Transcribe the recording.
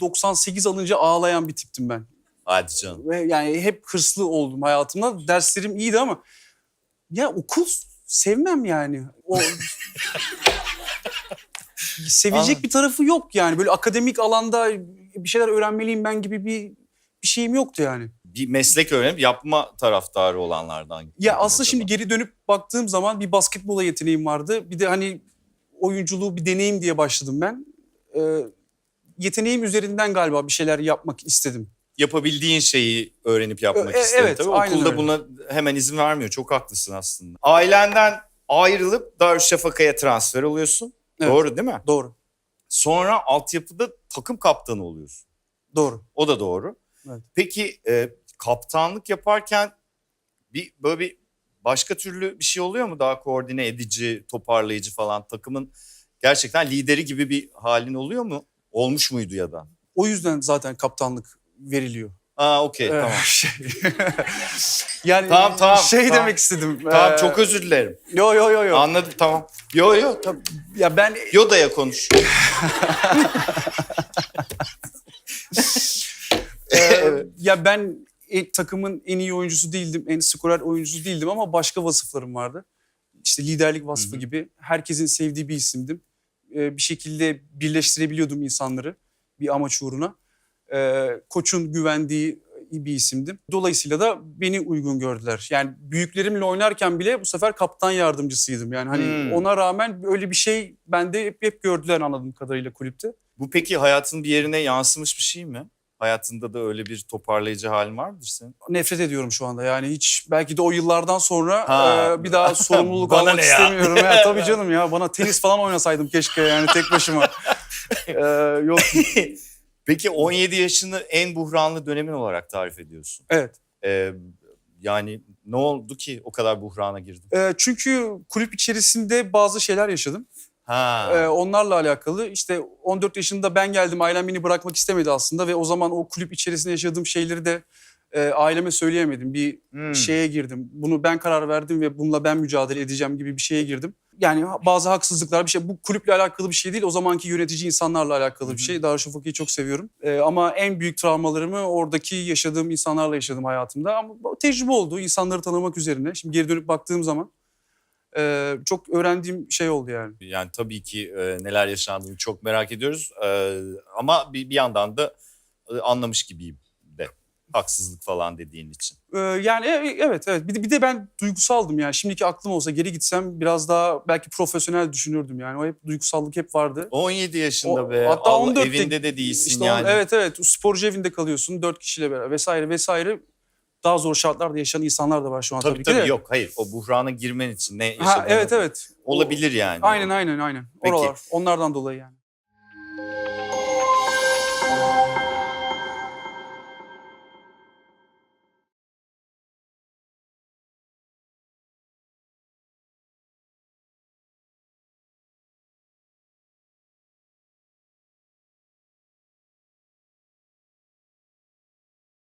98 alınca ağlayan bir tiptim ben. Hadi canım. Ve yani hep hırslı oldum hayatımda. Derslerim iyiydi ama ya okul sevmem yani. O sevecek Anladım. bir tarafı yok yani. Böyle akademik alanda bir şeyler öğrenmeliyim ben gibi bir bir şeyim yoktu yani. Bir meslek öğrenip yapma taraftarı olanlardan. Ya aslında şimdi geri dönüp baktığım zaman bir basketbola yeteneğim vardı. Bir de hani oyunculuğu bir deneyim diye başladım ben. Ee, yeteneğim üzerinden galiba bir şeyler yapmak istedim. yapabildiğin şeyi öğrenip yapmak E, istedin. evet, Tabii aynen okulda öyle. buna hemen izin vermiyor. Çok haklısın aslında. Ailenden ayrılıp Darüşşafaka'ya transfer oluyorsun. Evet. Doğru değil mi? Doğru. Sonra altyapıda takım kaptanı oluyorsun. Doğru. O da doğru. Evet. Peki e, kaptanlık yaparken bir böyle bir başka türlü bir şey oluyor mu? Daha koordine edici, toparlayıcı falan takımın gerçekten lideri gibi bir halin oluyor mu? Olmuş muydu ya da? O yüzden zaten kaptanlık veriliyor. Aa okey Ee, tamam. şey- yani Tamam, tamam, şey tamam. demek istedim. Tamam Ee, çok özür dilerim. Yo yo yo yo. Anladım tamam. Yo yo tamam. Ya ben Yoda'ya konuş. e, ya ben e, takımın en iyi oyuncusu değildim, en skorer oyuncusu değildim ama başka vasıflarım vardı. İşte liderlik vasfı Hı hı. gibi herkesin sevdiği bir isimdim. Ee, bir şekilde birleştirebiliyordum insanları bir amaç uğruna. Ee, koçun güvendiği bir isimdim. Dolayısıyla da beni uygun gördüler. Yani büyüklerimle oynarken bile bu sefer kaptan yardımcısıydım. Yani hani Hmm. ona rağmen öyle bir şey bende hep, hep gördüler anladığım kadarıyla kulüpte. Bu peki hayatın bir yerine yansımış bir şey mi? Hayatında da öyle bir toparlayıcı halin var mıdır senin? nefret ediyorum şu anda. Yani hiç belki de o yıllardan sonra Ha. e, bir daha sorumluluk Bana almak ne ya? istemiyorum. Ya, tabii canım ya bana tenis falan oynasaydım keşke yani tek başıma. E, yok Peki 17 yaşını en buhranlı dönemin olarak tarif ediyorsun. evet. Ee, yani ne oldu ki o kadar buhrana girdin? E, çünkü kulüp içerisinde bazı şeyler yaşadım. Ha. E, onlarla alakalı işte 14 yaşında ben geldim ailem beni bırakmak istemedi aslında ve o zaman o kulüp içerisinde yaşadığım şeyleri de e, aileme söyleyemedim. Bir Hmm. şeye girdim. Bunu ben karar verdim ve bununla ben mücadele edeceğim gibi bir şeye girdim. Yani bazı haksızlıklar bir şey. Bu kulüple alakalı bir şey değil. O zamanki yönetici insanlarla alakalı bir Hı hı. şey. Darüşşafaka'yı çok seviyorum. Ee, ama en büyük travmalarımı oradaki yaşadığım insanlarla yaşadım hayatımda. Ama tecrübe oldu. insanları tanımak üzerine. Şimdi geri dönüp baktığım zaman e, çok öğrendiğim şey oldu yani. Yani tabii ki e, neler yaşandığını çok merak ediyoruz. E, ama bir, bir yandan da e, anlamış gibiyim de. Haksızlık falan dediğin için. Ee, yani e- evet evet. Bir de, bir de ben duygusaldım yani. Şimdiki aklım olsa geri gitsem biraz daha belki profesyonel düşünürdüm yani. O hep duygusallık hep vardı. 17 yaşında O- be. hatta Allah, 14'te evinde de değilsin İşte yani. on- evet evet sporcu evinde kalıyorsun dört kişiyle beraber vesaire vesaire. Daha zor şartlarda yaşayan insanlar da var şu an tabii, Tabii ki tabii de. yok hayır o buhrana girmen için ne yaşadığını Ha, evet evet. olabilir yani. Aynen aynen aynen. Peki. Oralar onlardan dolayı yani.